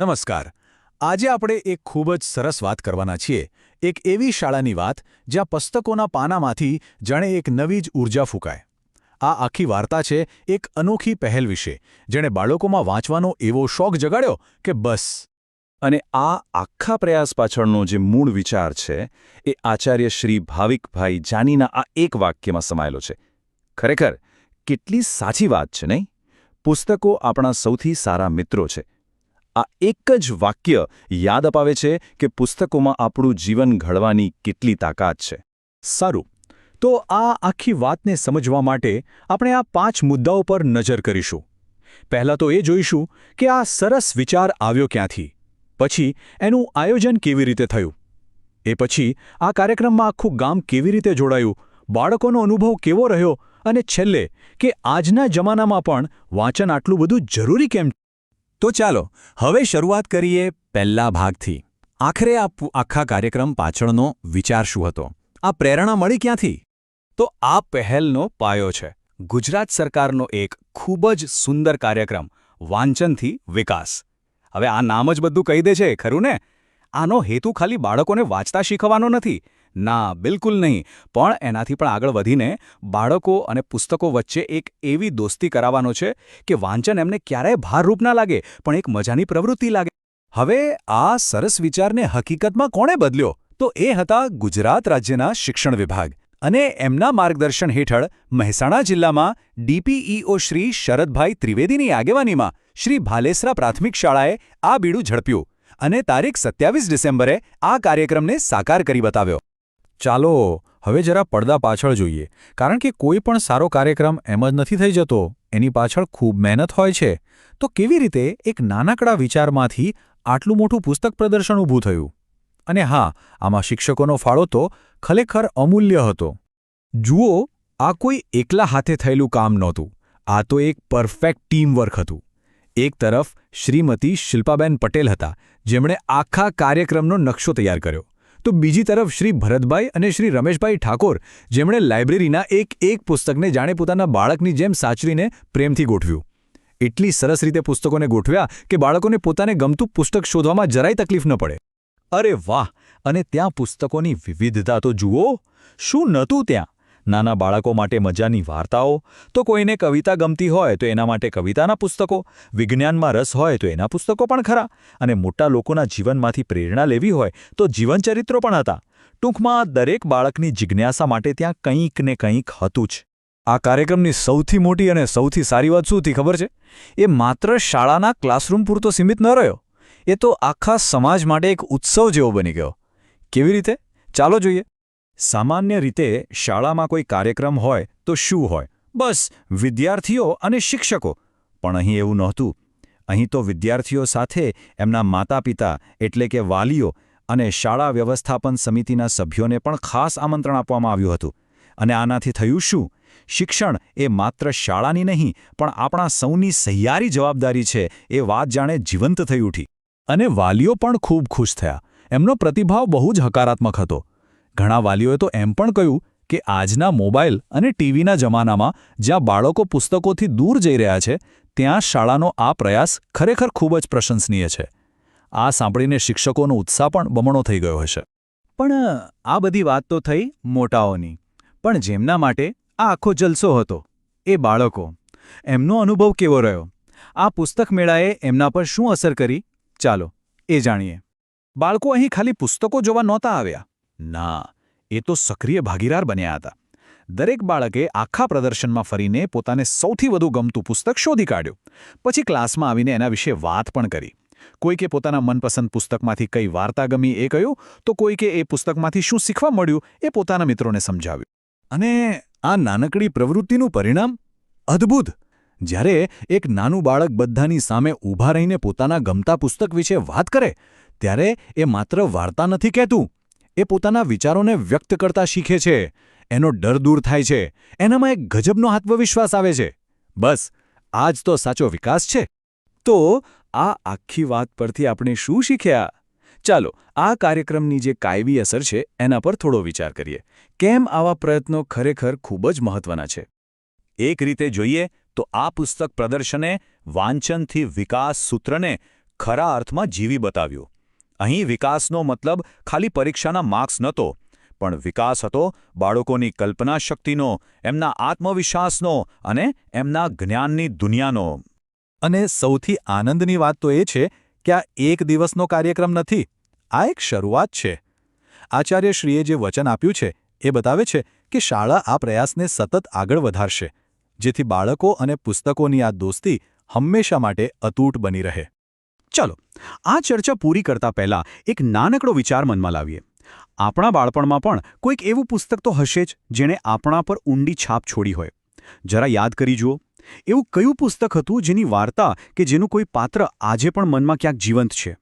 નમસ્કાર. આજે આપણે એક ખૂબ જ સરસ વાત કરવાના છીએ. એક એવી શાળાની વાત જ્યાં પુસ્તકોના પાનામાંથી જાણે એક નવી જ ઊર્જા ફૂંકાય. આ આખી વાર્તા છે એક અનોખી પહેલ વિશે, જેણે બાળકોમાં વાંચવાનો એવો શોખ જગાડ્યો કે બસ. અને આ આખા પ્રયાસ પાછળનો જે મૂળ વિચાર છે, એ આચાર્ય શ્રી ભાવિકભાઈ જાનીના આ એક વાક્યમાં સમાયેલો છે. ખરેખર, કેટલી સાચી વાત છે, નહીં? પુસ્તકો આપણા સૌથી સારા મિત્રો છે. આ એક જ વાક્ય યાદ અપાવે છે કે પુસ્તકોમાં આપણું જીવન ઘડવાની કેટલી તાકાત છે. સારું. તો આ આખી વાતને સમજવા માટે આપણે આ પાંચ મુદ્દાઓ પર નજર કરીશું. પહેલાં તો એ જોઈશું કે આ સરસ વિચાર આવ્યો ક્યાંથી? પછી એનું આયોજન કેવી રીતે થયું? એ પછી આ કાર્યક્રમમાં આખું ગામ કેવી રીતે જોડાયું? બાળકોનો અનુભવ કેવો રહ્યો? અને છેલ્લે કે આજના જમાનામાં પણ વાંચન આટલું બધું જરૂરી કેમ તો ચાલો, હવે શરૂઆત કરીએ પહેલા ભાગથી. આખરે આ આખા કાર્યક્રમ પાછળનો વિચાર શું હતો. આ પ્રેરણા મળી ક્યાંથી? તો આ પહેલનો પાયો છે. ગુજરાત સરકારનો એક ખૂબ જ સુંદર કાર્યક્રમ, વાંચનથી વિકાસ. હવે આ નામ જ બધું કહી દે છે, ખરું ને? આનો હેતુ ખાલી બાળકોને વાંચતા શીખવાનો નથી. ના, બિલકુલ નહીં. પણ એનાથી પણ આગળ વધીને બાળકો અને પુસ્તકો વચ્ચે એક એવી દોસ્તી કરાવવાનો છે કે વાંચન એમને ક્યારેય ભારરૂપ ના લાગે, પણ એક મજાની પ્રવૃત્તિ લાગે. હવે આ સરસ વિચારને હકીકતમાં કોણે બદલ્યો? તો એ હતા ગુજરાત રાજ્યના શિક્ષણ વિભાગ અને એમના માર્ગદર્શન હેઠળ મહેસાણા જિલ્લામાં ડીપીઈઓ શ્રી શરદભાઈ ત્રિવેદીની આગેવાનીમાં શ્રી ભાલેસરા પ્રાથમિક શાળાએ આ બીડું ઝડપ્યું અને તારીખ સત્યાવીસ ડિસેમ્બરે આ કાર્યક્રમને સાકાર કરી બતાવ્યો. ચાલો, હવે જરા પડદા પાછળ જોઈએ. કારણ કે કોઈ પણ સારો કાર્યક્રમ એમ જ નથી થઈ જતો. એની પાછળ ખૂબ મહેનત હોય છે. તો કેવી રીતે એક નાનકડા વિચારમાંથી આટલું મોટું પુસ્તક પ્રદર્શન ઊભું થયું? અને હા, આમાં શિક્ષકોનો ફાળો તો ખરેખર અમૂલ્ય હતો. જુઓ, આ કોઈ એકલા હાથે થયેલું કામ નહોતું. આ તો એક પરફેક્ટ ટીમવર્ક હતું. એક તરફ શ્રીમતી શિલ્પાબેન પટેલ હતા, જેમણે આખા કાર્યક્રમનો નકશો તૈયાર કર્યો. તો બીજી તરફ શ્રી ભરતભાઈ અને શ્રી રમેશભાઈ ઠાકોર, જેમણે લાઇબ્રેરીના એક એક પુસ્તકને જાણે પોતાના બાળકની જેમ સાચવીને પ્રેમથી ગોઠવ્યું. એટલી સરસ રીતે પુસ્તકોને ગોઠવ્યા કે બાળકોને પોતાને ગમતું પુસ્તક શોધવામાં જરાય તકલીફ ન પડે. અરે વાહ! અને ત્યાં પુસ્તકોની વિવિધતા તો જુઓ! શું નહોતું ત્યાં? નાના બાળકો માટે મજાની વાર્તાઓ, તો કોઈને કવિતા ગમતી હોય તો એના માટે કવિતાના પુસ્તકો, વિજ્ઞાનમાં રસ હોય તો એના પુસ્તકો પણ ખરા, અને મોટા લોકોના જીવનમાંથી પ્રેરણા લેવી હોય તો જીવનચરિત્રો પણ હતા. ટૂંકમાં દરેક બાળકની જિજ્ઞાસા માટે ત્યાં કંઈક ને કંઈક હતું જ. આ કાર્યક્રમની સૌથી મોટી અને સૌથી સારી વાત શું હતી ખબર છે? એ માત્ર શાળાના ક્લાસરૂમ પૂરતો સીમિત ન રહ્યો. એ તો આખા સમાજ માટે એક ઉત્સવ જેવો બની ગયો. કેવી રીતે? ચાલો જોઈએ. સામાન્ય રીતે શાળામાં કોઈ કાર્યક્રમ હોય તો શું હોય? બસ, વિદ્યાર્થીઓ અને શિક્ષકો. પણ અહીં એવું નહોતું. અહીં તો વિદ્યાર્થીઓ સાથે એમના માતા પિતા એટલે કે વાલીઓ અને શાળા વ્યવસ્થાપન સમિતિના સભ્યોને પણ ખાસ આમંત્રણ આપવામાં આવ્યું હતું. અને આનાથી થયું શું? શિક્ષણ એ માત્ર શાળાની નહીં, પણ આપણા સૌની સહિયારી જવાબદારી છે એ વાત જાણે જીવંત થઈ ઉઠી. અને વાલીઓ પણ ખૂબ ખુશ થયા. એમનો પ્રતિભાવ બહુ જ હકારાત્મક હતો. ઘણા વાલીઓએ તો એમ પણ કહ્યું કે આજના મોબાઈલ અને ટીવીના જમાનામાં જ્યાં બાળકો પુસ્તકોથી દૂર જઈ રહ્યા છે, ત્યાં શાળાનો આ પ્રયાસ ખરેખર ખૂબ જ પ્રશંસનીય છે. આ સાંભળીને શિક્ષકોનો ઉત્સાહ પણ બમણો થઈ ગયો હશે. પણ આ બધી વાત તો થઈ મોટાઓની, પણ જેમના માટે આ આખો જલસો હતો, એ બાળકો. એમનો અનુભવ કેવો રહ્યો? આ પુસ્તક મેળાએ એમના પર શું અસર કરી? ચાલો, એ જાણીએ. બાળકો અહીં ખાલી પુસ્તકો જોવા નહોતા આવ્યા. ના, એ તો સક્રિય ભાગીદાર બન્યા હતા. દરેક બાળકે આખા પ્રદર્શનમાં ફરીને પોતાને સૌથી વધુ ગમતું પુસ્તક શોધી કાઢ્યું. પછી ક્લાસમાં આવીને એના વિશે વાત પણ કરી. કોઈકે પોતાના મનપસંદ પુસ્તકમાંથી કઈ વાર્તા ગમી એ કહ્યું, તો કોઈકે એ પુસ્તકમાંથી શું શીખવા મળ્યું એ પોતાના મિત્રોને સમજાવ્યું. અને આ નાનકડી પ્રવૃત્તિનું પરિણામ? અદ્ભુત! જ્યારે એક નાનું બાળક બધાની સામે ઊભા રહીને પોતાના ગમતા પુસ્તક વિશે વાત કરે, ત્યારે એ માત્ર વાર્તા નથી કહેતું. એ પોતાના વિચારોને વ્યક્ત કરતા શીખે છે. એનો ડર દૂર થાય છે. એનામાં એક ગજબનો આત્મવિશ્વાસ આવે છે. બસ આ જ તો સાચો વિકાસ છે. તો, આ આખી વાત પરથી આપણે શું શીખ્યા? ચાલો, આ કાર્યક્રમની જે કાયમી અસર છે, એના પર થોડો વિચાર કરીએ. કેમ આવા પ્રયત્નો ખરેખર ખૂબ જ મહત્વના છે? એક રીતે જોઈએ, તો આ પુસ્તક પ્રદર્શને વાંચનથી વિકાસ સૂત્રને ખરા અર્થમાં જીવી બતાવ્યું. અહીં વિકાસનો મતલબ ખાલી પરીક્ષાના માર્ક્સ નહોતો પણ વિકાસ હતો બાળકોની કલ્પના શક્તિનો, એમના આત્મવિશ્વાસનો અને એમના જ્ઞાનની દુનિયાનો. અને સૌથી આનંદની વાત તો એ છે કે આ એક દિવસનો કાર્યક્રમ નથી, આ એક શરૂઆત છે. આચાર્યશ્રીએ જે વચન આપ્યું છે એ બતાવે છે કે શાળા આ પ્રયાસને સતત આગળ વધારશે, જેથી બાળકો અને પુસ્તકોની આ દોસ્તી હંમેશા માટે અતૂટ બની રહે. ચાલો, આ ચર્ચા પૂરી કરતા પહેલા એક નાનકડો વિચાર મનમાં લાવીએ. આપણા બાળપણમાં પણ કોઈક એવું પુસ્તક તો હશે જ જેણે આપણા પર ઊંડી છાપ છોડી હોય. જરા યાદ કરી જુઓ. એવું કયું પુસ્તક હતું જેની વાર્તા કે જેનું કોઈ પાત્ર આજે પણ મનમાં ક્યાંક જીવંત છે?